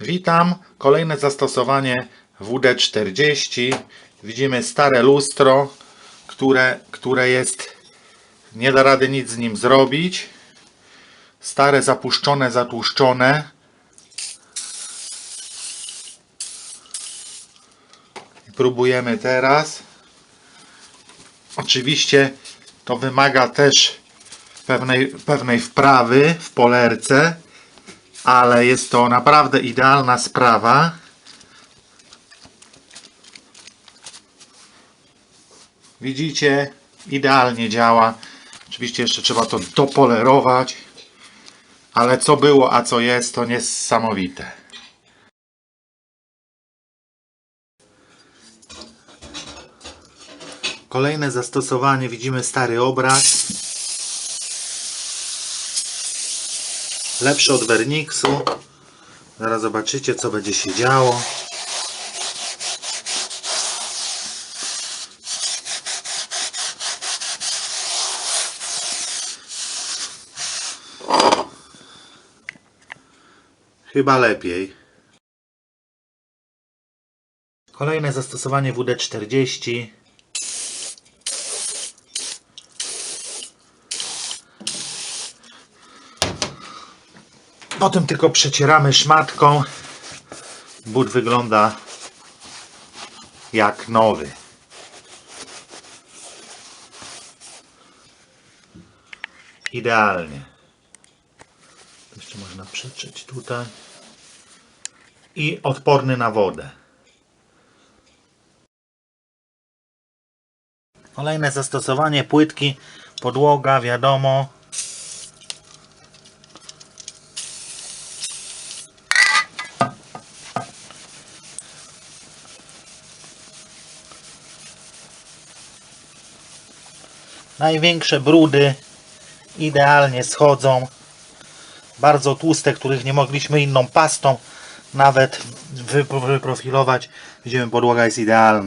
Witam. Kolejne zastosowanie WD-40. Widzimy stare lustro, które, które jest, nie da rady nic z nim zrobić. Stare, zapuszczone, zatłuszczone. Próbujemy teraz. Oczywiście to wymaga też pewnej, pewnej wprawy w polerce, ale jest to naprawdę idealna sprawa. Widzicie, idealnie działa. Oczywiście jeszcze trzeba to dopolerować, ale co było, a co jest, to niesamowite. Kolejne zastosowanie, widzimy stary obraz. Lepszy od Vernixu. Zaraz zobaczycie, co będzie się działo. Chyba lepiej. Kolejne zastosowanie WD-40. Potem tylko przecieramy szmatką. But wygląda jak nowy. Idealnie. Jeszcze można przetrzeć tutaj. I odporny na wodę. Kolejne zastosowanie płytki, podłoga, wiadomo. Największe brudy idealnie schodzą. Bardzo tłuste, których nie mogliśmy inną pastą nawet wypro- wyprofilować. Widzimy, podłoga jest idealna.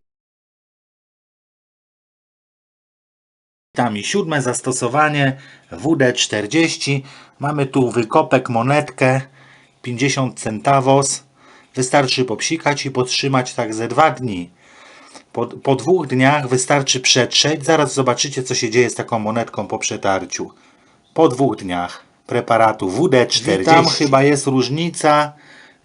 Tam i siódme zastosowanie WD-40. Mamy tu wykopek, monetkę 50 centavos. Wystarczy popsikać i podtrzymać tak ze dwa dni. Po, po dwóch dniach wystarczy przetrzeć. Zaraz zobaczycie, co się dzieje z taką monetką po przetarciu. Po dwóch dniach preparatu WD-40. Tam chyba jest różnica.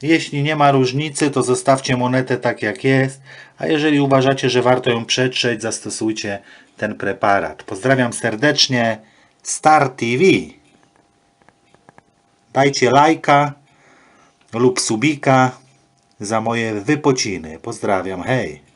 Jeśli nie ma różnicy, to zostawcie monetę tak jak jest. A jeżeli uważacie, że warto ją przetrzeć, zastosujcie ten preparat. Pozdrawiam serdecznie. Star TV. Dajcie lajka lub subika za moje wypociny. Pozdrawiam. Hej.